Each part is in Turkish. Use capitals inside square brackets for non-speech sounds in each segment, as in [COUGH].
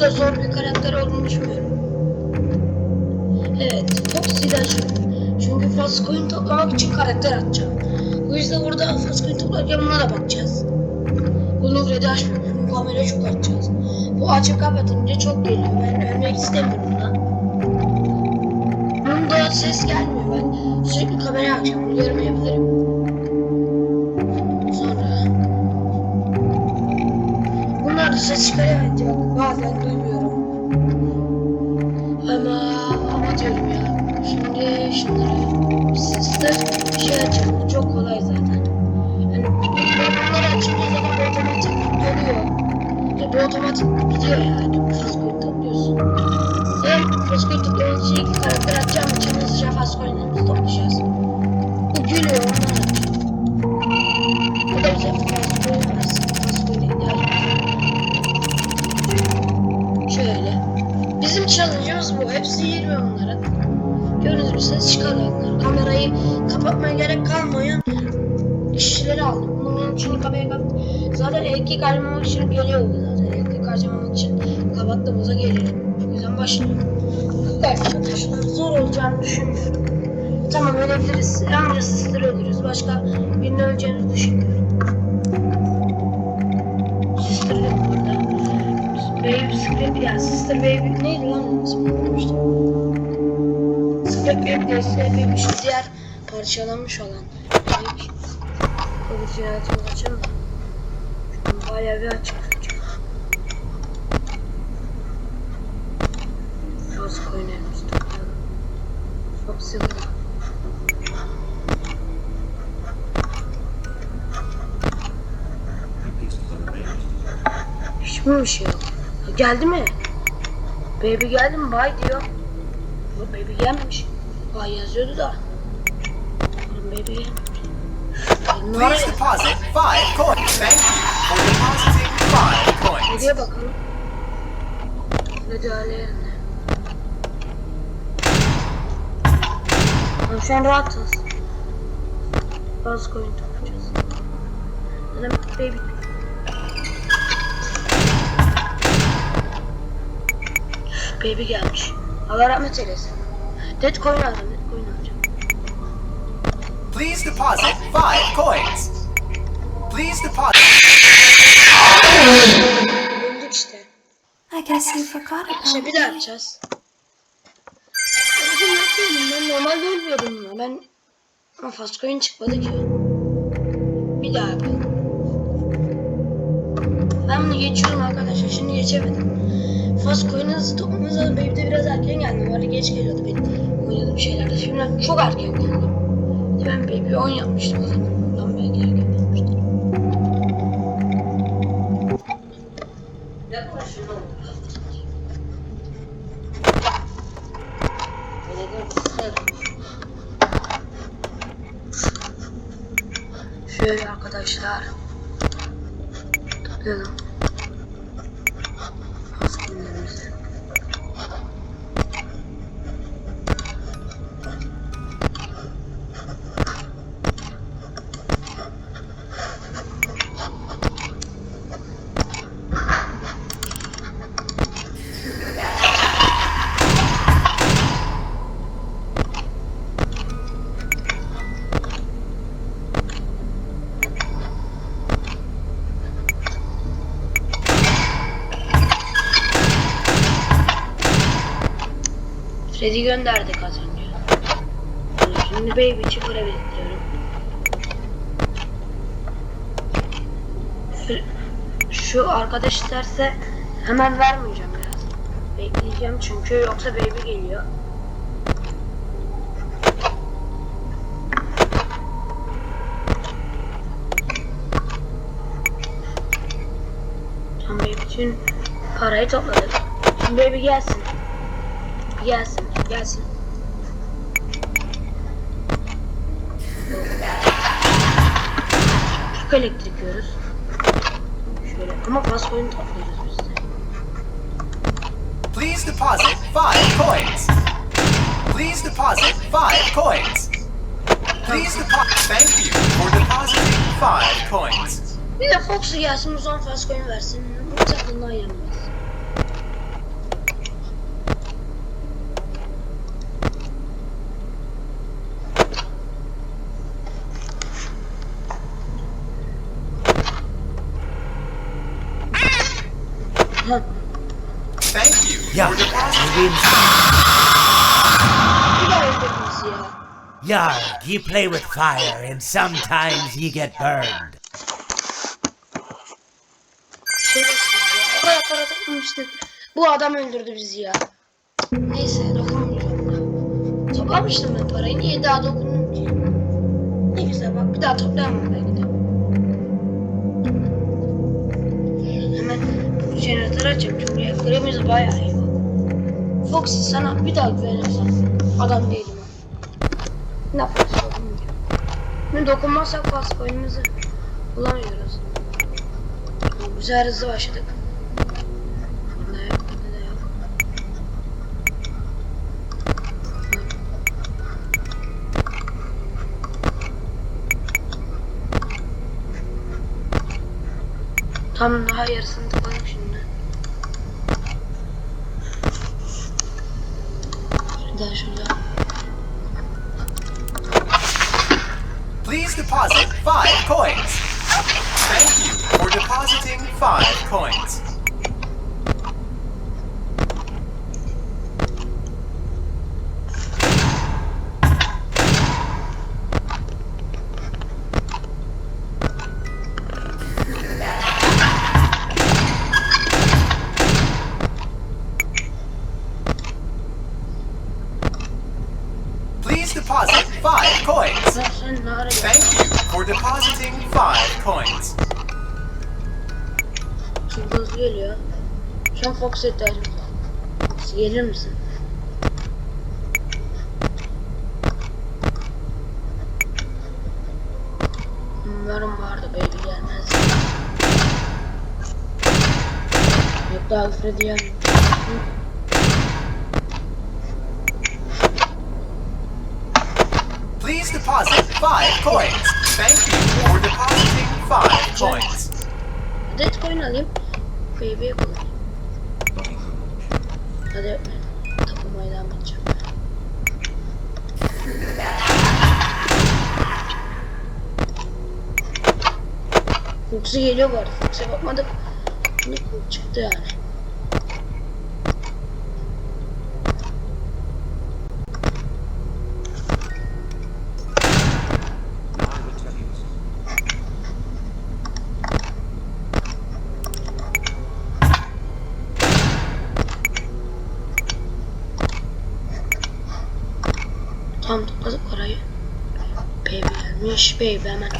da zor bir karakter olduğunu düşünmüyorum. Evet, Foxy'den açalım. Çünkü fast coin toplamak için karakter atacağım. O yüzden burada fast coin toplarken buna da bakacağız. Bunu Freddy açmıyor. Bunu kamera çok açacağız. Bu açıp kapatınca çok geliyor. Ben ölmek istemiyorum buna. Bunda ses gelmiyor. Ben sürekli kamerayı açacağım. Bazen duymuyorum. Ama ama diyorum ya. Şimdi şunları sesler şey açalım. Bu çok kolay zaten. Yani bunları açınca zaten bu otomatik dönüyor. Ya bu otomatik gidiyor yani. Fazkoyu topluyorsun. Hem Fazkoyu toplamak için iki karakter atacağım için hızlıca Fazkoyu'larımızı toplayacağız. Bu gülüyor ondan atacağım. Bu da bize Fazkoyu challenge'ımız bu. Hepsi 20 onların. Gördüğünüz gibi ses çıkarıyorlar. Kamerayı kapatmaya gerek kalmayan işçileri aldım. Bunun için kamerayı kapat. Zaten elektrik harcamamak için geliyor bu zaten. Elektrik harcamamak için kapattığımızda geliyor. O yüzden başlıyorum. Evet arkadaşlar zor olacağını düşünmüyorum. Tamam ölebiliriz. Yalnızca sizleri ölürüz. Başka birini öleceğini düşünmüyorum. Baby ya Sister Baby neydi lan onun ismi unutmuştum. Scrap Baby Baby şu diğer parçalanmış olan. İlk orijinalitini açalım da. Bayağı bir açık tutacağım. Rose coin'lerimizi toplayalım. Çok sıvı. Hiç mi bir şey yok? Geldi mi? Baby geldi mi? Bye diyor. Yok baby gelmemiş. Bye yazıyordu da. Oğlum baby gelmemiş. Please deposit five coins. Thank you for depositing five coins. Hediye bakalım. Öyle yerine. Tamam şu an rahatız. Bazı coin toplayacağız. Adam baby. Baby gelmiş. Allah rahmet eylesin. Dead coin aldım. Dead coin alacağım. Please deposit five coins. Please deposit. Öldük işte. I guess you forgot about İşte bir daha yapacağız. Ben normalde ölmüyordum buna. Ben ama fast coin çıkmadı ki. Bir daha yapalım. Ben bunu geçiyorum arkadaşlar. Şimdi geçemedim. Fast coin hızlı toplamamız lazım. Benim de biraz erken geldi. Var geçe geliyordu benim oynadığım şeylerde. Şimdi çok erken geldi. Bir de Ben Baby 10 yapmıştım o zaman. Ondan belki erken oğlum. Şöyle arkadaşlar. Toplayalım. Freddy gönderdik az önce. Şimdi baby. Fre- Şu arkadaş isterse hemen vermeyeceğim biraz. Bekleyeceğim çünkü yoksa baby geliyor. Tam baby için parayı topladık. Şimdi baby gelsin. Gelsin, gelsin. Çok elektrik yiyoruz. Şöyle ama fast coin topluyoruz biz de. Please deposit five coins. Please deposit five coins. Please deposit. Thank you for depositing five coins. Bir de Fox'u gelsin o zaman fast coin versin. Bu takımdan yanmaz. Ha, Thank you Yeah, for depositing. maybe in bir daha öldürdünüz ya. Yarg, ye play with fire, and sometimes ye get burned. Bu adam öldürdü bizi ya. Neyse dokunmayacağım. Toplamıştım ben parayı. Niye daha dokundum ki? Ne güzel bak bir daha toplayamam belki de. Hemen bu jeneratörü açayım çünkü eklerimiz bayağı iyi. Foxy sana bir daha güvenirsem adam değilim. Ne bilmiyorum. Ne dokunmazsak pas oyunumuzu bulamıyoruz. Güzel hızlı başladık. Bunda yok, bunda da yok. Tam daha yarısını d'agents. Thank you for depositing five coins. Çok hızlı geliyor. Şu an Fox ihtiyacım var. Gelir misin? Umarım vardı baby gelmez. Yok daha Freddy gelmiyor. Please deposit five coins. Thank you for depositing five coins. Adet coin alayım. Baby'ye koy. Hadi tapılmaya devam edeceğim. Fox'u geliyor bu arada. Fox'a bakmadık. Ne çıktı yani. Tam topladık parayı. Baby gelmiş. Baby hemen.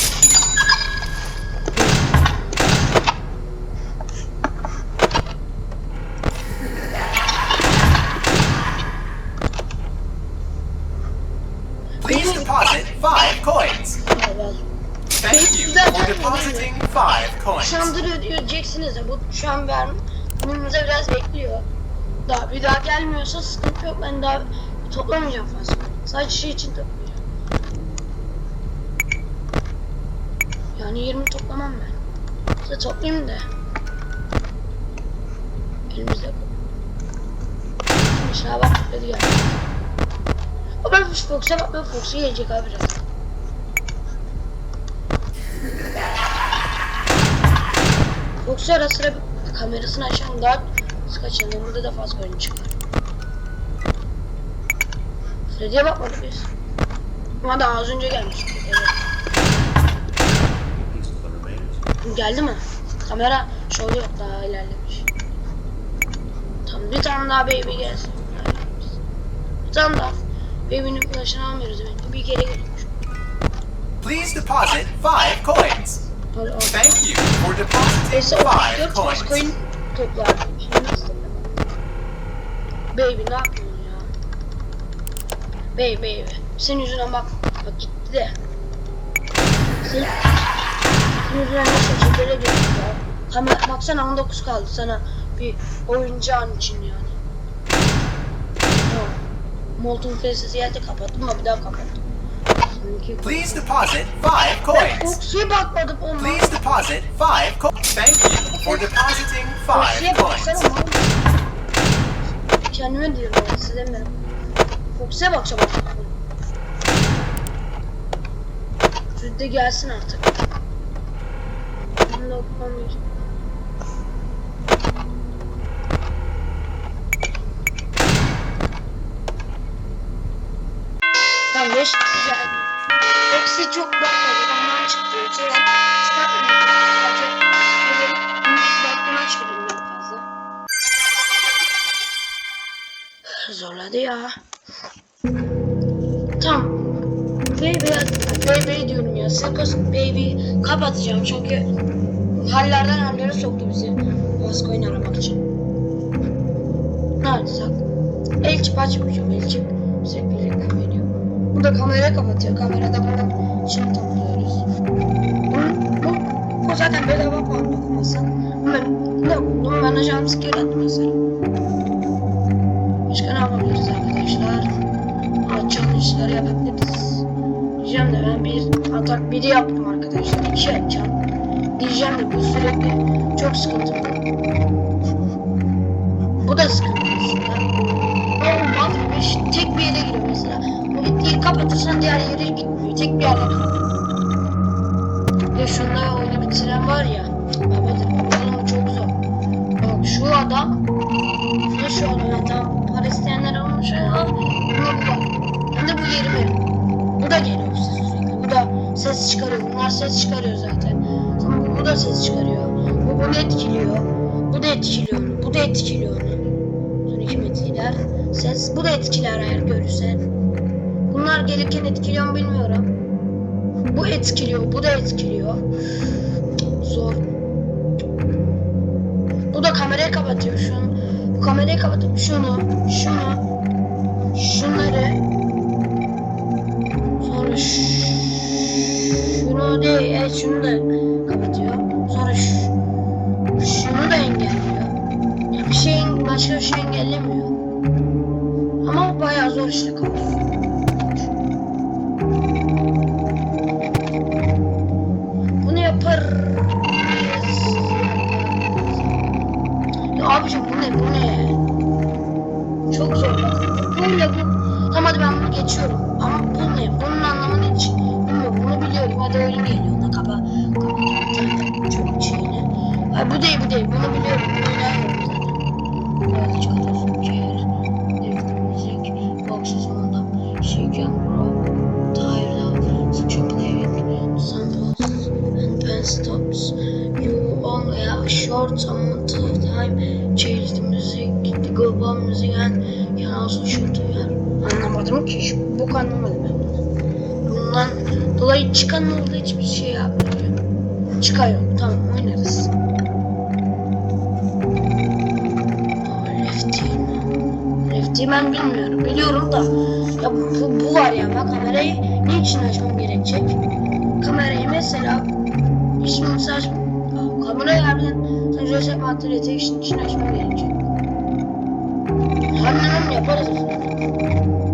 Please deposit five coins. Thank you for depositing five coins. Sandırıyor diyeceksiniz de bu şu an ben önümüze biraz bekliyor. Daha bir daha gelmiyorsa sıkıntı yok. Ben daha toplamayacağım fazla. Sadece şey için toplayacağım. Yani 20 toplamam ben. Size toplayayım da. Elimizde Şuna bak dedi geldi. O ben Fox'a bak ben Fox'a gelecek abi biraz. Yoksa ara sıra kamerasını açan daha sık açıldığında da fazla oyun çıkar. Freddy'ye bakmadık biz. Ama daha az önce gelmiştik. Geldi mi? Kamera şov yok daha ilerlemiş. Tamam bir tane daha baby gelsin. Bir tane daha. Baby'nin flash'ını almıyoruz demek. Bir kere geliyormuş. Please deposit five coins. Hadi al. Thank you for depositing Neyse five 34 fast coins. coin toplardım. Şimdi toplamam? Baby ne yapıyorsun ya? Baby baby. Senin yüzünden bak. Bak gitti de. Senin, çekere geçti ya. Kamer, baksana 19 kaldı sana bir oyuncağın için yani. Molten Faces geldi kapattım ama bir daha kapattım. Please deposit five coins. Foxy'ye bakmadım ama. Please deposit five coins. Thank you for depositing Foxy'ye five coins. baksana mal. Kendime diyorum ben size demiyorum. Foxy'ye bakacağım artık. Şurada gelsin artık. Okumamayacağım. Tamam geç. Güzel. Foxy çok bakmadı. Ondan çıktı. Sonra çıkartmadı. Sadece böyle baktığına çıkardım ben fazla. Zorladı ya. Tamam. Baby, baby diyorum ya. Sakız baby kapatacağım çünkü hallerden hallere soktu bizi. Baskoyun aramak için. Ne yapacak? El çip açmayacağım. El çip sürekli reklam ediyor. Bu da kamerayı kapatıyor. Kamerada bunun için topluyoruz. Bu, bu, bu zaten bedava puan okumasın. Ben, ne okudum? Ben jumpscare attım mesela. Başka ne yapabiliriz arkadaşlar? Aa, challenge'ları yapabiliriz. Diyeceğim de ben bir atak biri yaptım arkadaşlar. İki yapacağım. Diyeceğim de bu sürekli çok sıkıntı. Bu da sıkıntı aslında. Olmaz gibi tek bir yere giriyor mesela. Bu gittiği kapatırsan diğer yere gitmiyor. Tek bir kalıyor. Ya şunda oyunu bitiren var ya. Babadır. Oğlum çok zor. Bak şu adam ne şu adam ya tam para isteyenler olmuş ya. Buna bu. Hem de bu 20. Bu da geliyor ses sürekli. Bu da ses çıkarıyor. Bunlar ses çıkarıyor zaten. Da ses çıkarıyor. Bu bunu etkiliyor. Bu da etkiliyor. Bu da etkiliyor onu. Sonra kim etkiler? Ses. Bu da etkiler eğer görürsen. Bunlar gelirken etkiliyor mu bilmiyorum. Bu etkiliyor. Bu da etkiliyor. Zor. Bu da kamerayı kapatıyor şu an. Bu kamerayı kapatıp şunu, şunu, şunları sonra şunu değil, evet şunu da başka bir şey engellemiyor. Dolayı çıkan oldu hiçbir şey yapmıyor. Çıkıyor. Tamam oynarız. Lefty ben bilmiyorum. Biliyorum da. Ya bu, bu, bu var ya. Bak kamerayı ne için açmam gerekecek? Kamerayı mesela saç... Aa, Kamerayı harbiden materyali tek işin için açmam gerekecek. Onu yaparız o.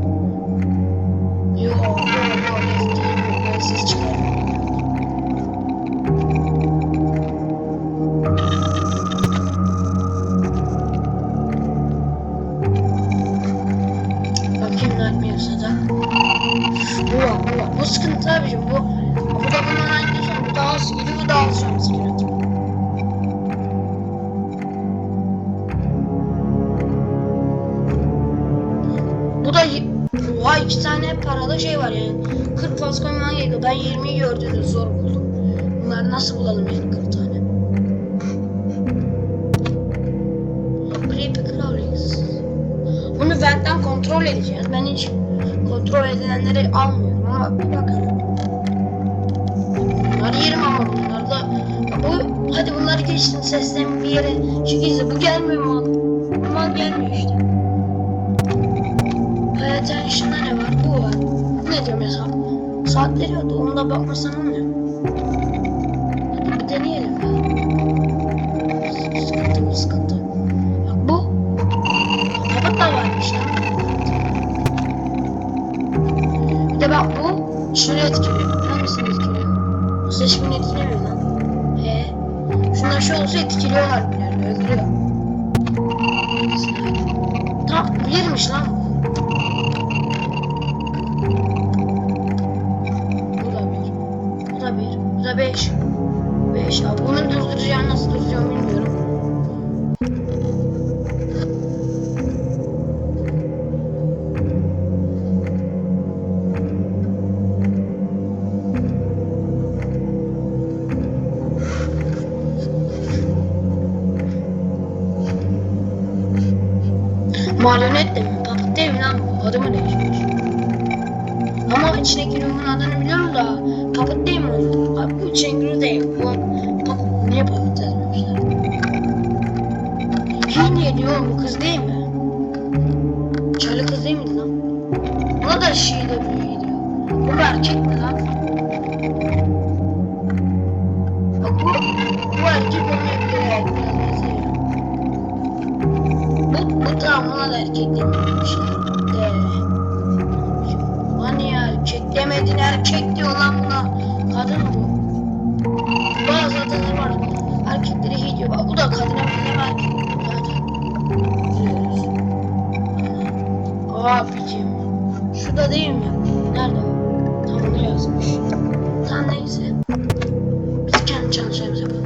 bulalım yani 40 tane? Creepy crawlings. Bunu ventten kontrol edeceğiz. Ben hiç kontrol edilenleri almıyorum ama bir bakalım. Bunları yerim ama bunlar da bu hadi bunları geçsin sesten bir yere çünkü bu gelmiyor mu? Mal gelmiyor işte. Attention'da ne var? Bu var. Ne diyor mesela? Saatleri yok. Ona da bakmasan olmuyor bir deneyelim ya. Sıkıntı mı sıkıntı? Bak bu. Kapak da varmış lan. Bir de bak bu. Şunu etkiliyor. Hangisini etkiliyor? Bu seçmeni etkilemiyor lan. He. Şunlar şey olsa etkiliyorlar birilerini. Öldürüyor. Tam birmiş lan bu. da bir. Bu da bir. Bu da 5 durduracağını nasıl durduracağımı bilmiyorum. Marionet mi tamam ona da erkek demişler. De. Lan ya erkek demedin erkek diyor lan buna. Kadın bu. Bazı adamlar var. Erkekleri iyi diyor. Bak bu da kadına benzer erkek. Zaten. Biliyoruz. Abicim. Şurada değil mi? Nerede? Tam onu yazmış. Tam neyse. Biz kendi çalışmamızı.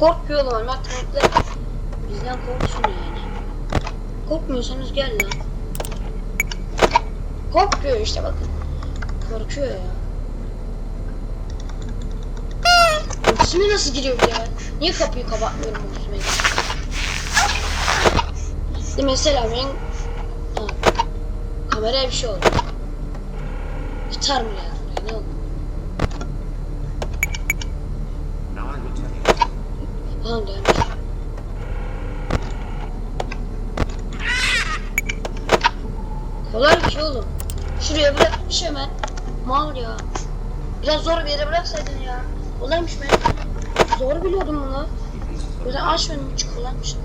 Korkuyor lan. Bak renkler. Bizden korksun yani. Korkmuyorsanız gel lan. Korkuyor işte bakın. Korkuyor ya. Ultisime nasıl giriyor ya? Niye kapıyı kapatmıyorum ultisime? İşte mesela ben Ha. Kameraya bir şey oldu. Gitar mı ya, Ne oldu? Now I will tell Falan gelmiş. Kolay bir şey oğlum. Şuraya bırakmış hemen. Mal ya. Biraz zor bir yere bıraksaydın ya. Kolaymış ben. Zor biliyordum bunu. Böyle aç benim için kolaymış.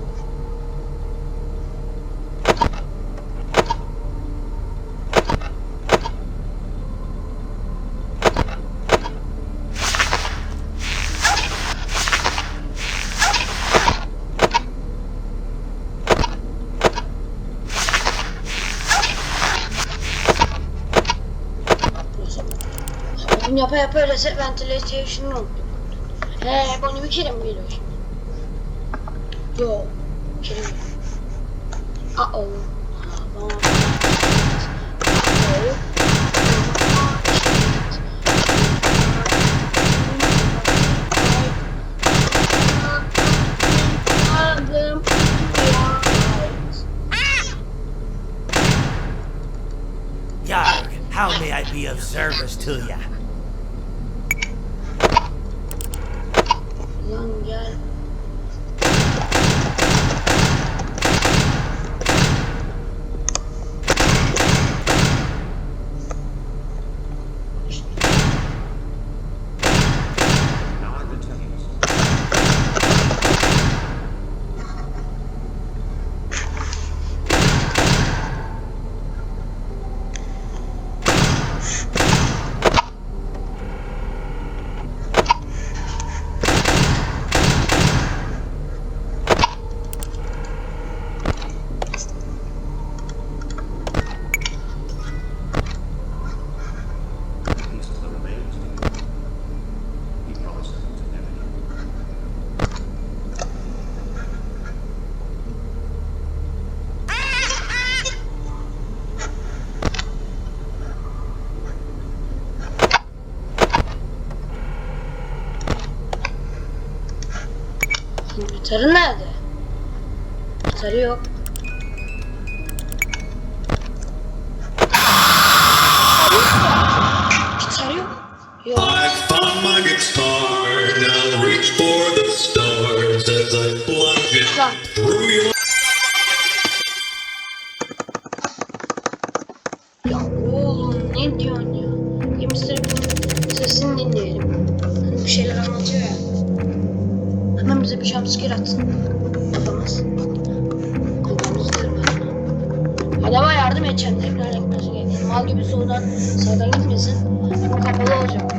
Bunu yapa yapa reset ventilation'ı unuttum. He kere mi geliyor şimdi? Yo. Bir kere mi? Uh oh. Yarg, how may I be of service to ya? Lan gel. Now I will tell you. Sarı nerede? Sarı yok. Sarı yok. Lan. Ya oğlum ne diyorsun ya? Mr. Bean'in sesini dinleyelim. Hani bir şeyler anlatıyor ya. Bir jumpscare atsın. Yapamaz. Kulağımızı kırmayın. Adama yardım edeceğim tekrar ekmesi gerekiyor. Mal gibi soldan sağdan gitmesin. Ama kapalı olacak.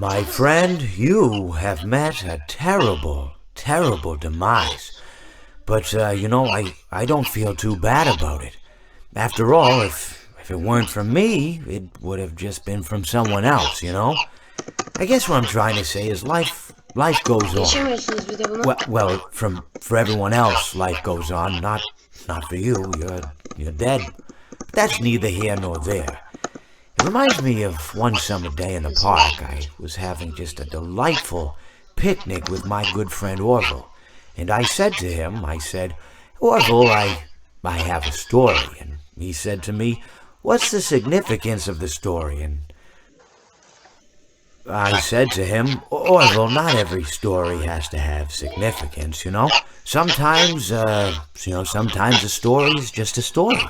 My friend, you have met a terrible, terrible demise. But, uh, you know, I, I don't feel too bad about it. After all, if, if it weren't from me, it would have just been from someone else, you know? I guess what I'm trying to say is life, life goes on. Well, well, from for everyone else, life goes on. Not, not for you. You're, you're dead. But that's neither here nor there. Reminds me of one summer day in the park. I was having just a delightful picnic with my good friend Orville, and I said to him, I said, Orville, I, I have a story, and he said to me, What's the significance of the story? And I said to him, Orville, not every story has to have significance, you know? Sometimes, uh, you know, sometimes a story is just a story.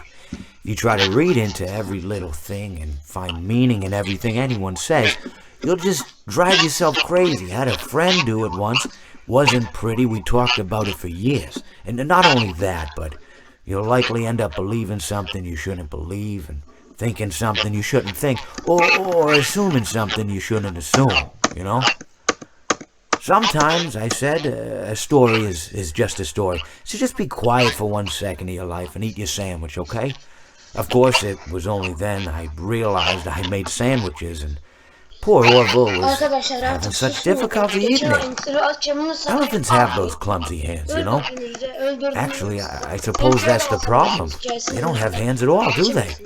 You try to read into every little thing and find meaning in everything anyone says, you'll just drive yourself crazy. Had a friend do it once. Wasn't pretty. We talked about it for years. And not only that, but you'll likely end up believing something you shouldn't believe and thinking something you shouldn't think or, or assuming something you shouldn't assume, you know? Sometimes, I said, uh, a story is, is just a story. So just be quiet for one second of your life and eat your sandwich, okay? Of course, it was only then I realized I made sandwiches and poor Orville was having such difficulty eating it. intro açacağımını sana- Elephants have those clumsy hands, you know? Öldürdünüz de, öldürdünüz. Actually, I, I suppose that's the problem. They don't have hands at all, do they?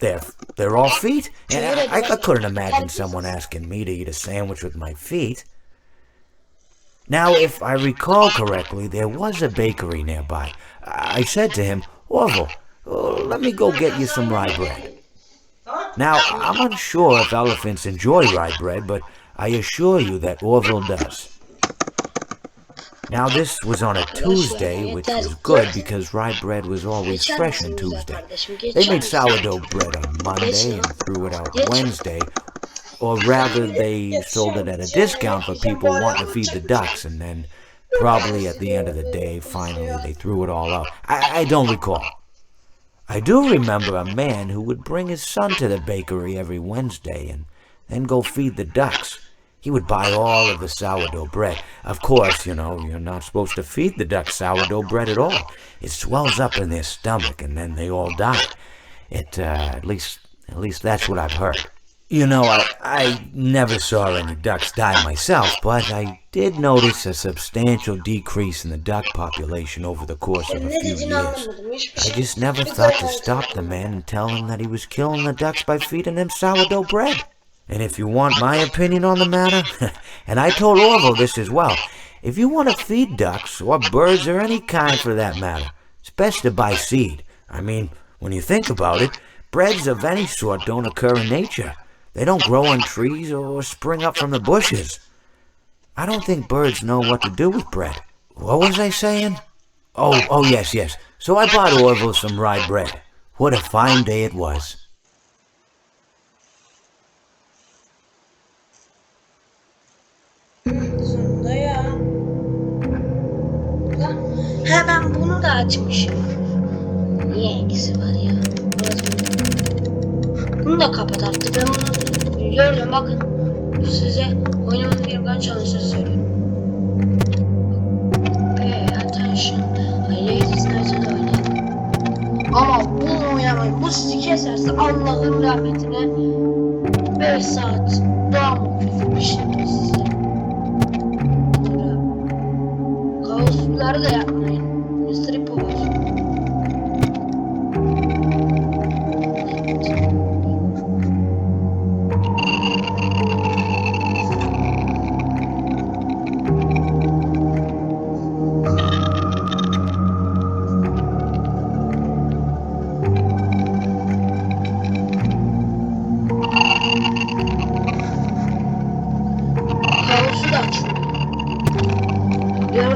They're they're all feet, and I, I couldn't imagine someone asking me to eat a sandwich with my feet. Now, if I recall correctly, there was a bakery nearby. I I said to him, Orville, uh, let me go get you some rye bread. Now, I'm unsure if elephants enjoy rye bread, but I assure you that Orville does. Now, this was on a Tuesday, which was good because rye bread was always fresh on Tuesday. They made sourdough bread on Monday and threw it out Wednesday. Or rather, they sold it at a discount for people wanting to feed the ducks, and then probably at the end of the day, finally, they threw it all out. I, I don't recall. I do remember a man who would bring his son to the bakery every Wednesday and then go feed the ducks. He would buy all of the sourdough bread. Of course, you know, you're not supposed to feed the ducks sourdough bread at all. It swells up in their stomach and then they all die. It, uh, at least, at least that's what I've heard. You know, I, I never saw any ducks die myself, but I did notice a substantial decrease in the duck population over the course of a few years. I just never thought to stop the man and tell him that he was killing the ducks by feeding them sourdough bread. And if you want my opinion on the matter, [LAUGHS] and I told Orville this as well, if you want to feed ducks, or birds, or any kind for that matter, it's best to buy seed. I mean, when you think about it, breads of any sort don't occur in nature. They don't grow on trees or spring up from the bushes. I don't think birds know what to do with bread. What was I saying? Oh, oh yes, yes. So I bought Orville some rye bread. What a fine day it was. Sonunda ya. Ha ben bunu da açmışım. Niye ikisi var ya? Bunu da kapat artık. Ben bunu gördüm bakın. Size oynamanız gereken challenge'ları söylüyorum. Pay attention. Ladies night'ı da oynayın. Ama bunu oynamayın. Bu sizi keserse Allah'ın rahmetine 5 saat daha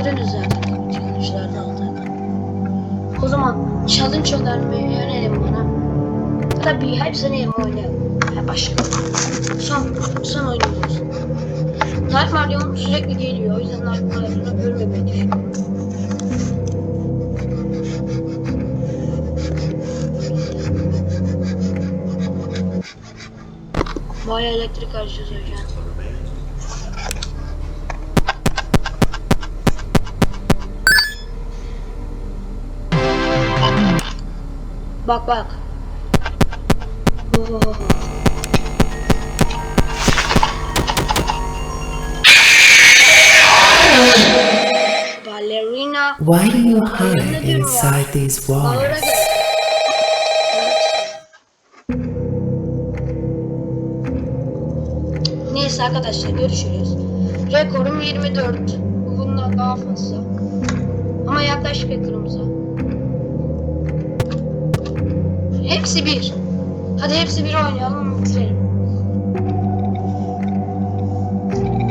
Gördünüz zaten challenge'larda aldığını. O zaman challenge önermeyi yönelim bana. Tabii hepsini oynayalım. Ya başka. Son, son oyunumuz. Nightmare Leon sürekli geliyor. O yüzden Nightmare Leon'u görmemeyi düşünüyorum. Bayağı elektrik harcıyoruz hocam. Bak bak. Oo. Ballerina. Why do you hide inside these walls? Neyse arkadaşlar görüşürüz. Rekorum 24. Bundan daha fazla. Ama yaklaşık ekranımıza. Hepsi bir. Hadi hepsi bir oynayalım bitirelim.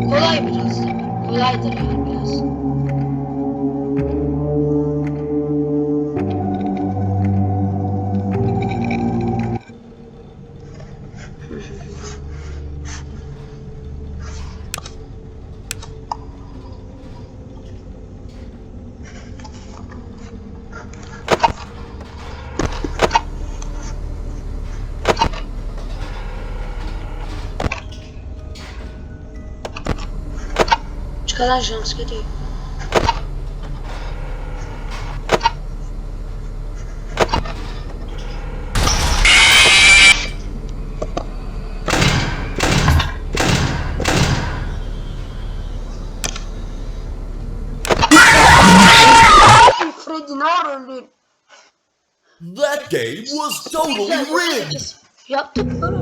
Kolay biraz. Kolaydır yani biraz. Çıkaran jumpscare değil. That game was totally rigged. Yaptık böyle.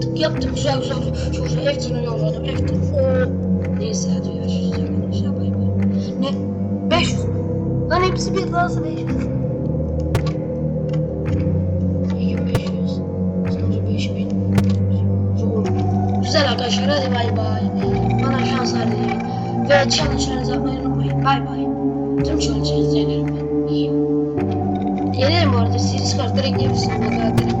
Tık yaptık güzel güzel. Çok güzel. Eftin'i yolladım. Eftin. Oo. Neyse hadi görüşürüz bay. Ne? 500 mü? Lan hepsi bir lazım 500. 2500. Sonucu 5000. Zor. Güzel arkadaşlar hadi bay bay. Bana şanslar dileyin. Ve challenge'larınızı yapmayı unutmayın. Bay bay. Tüm challenge'larınızı yenerim ben. İyiyim. Yenerim bu arada. Series kart direkt yiyebilirsiniz. Bak direkt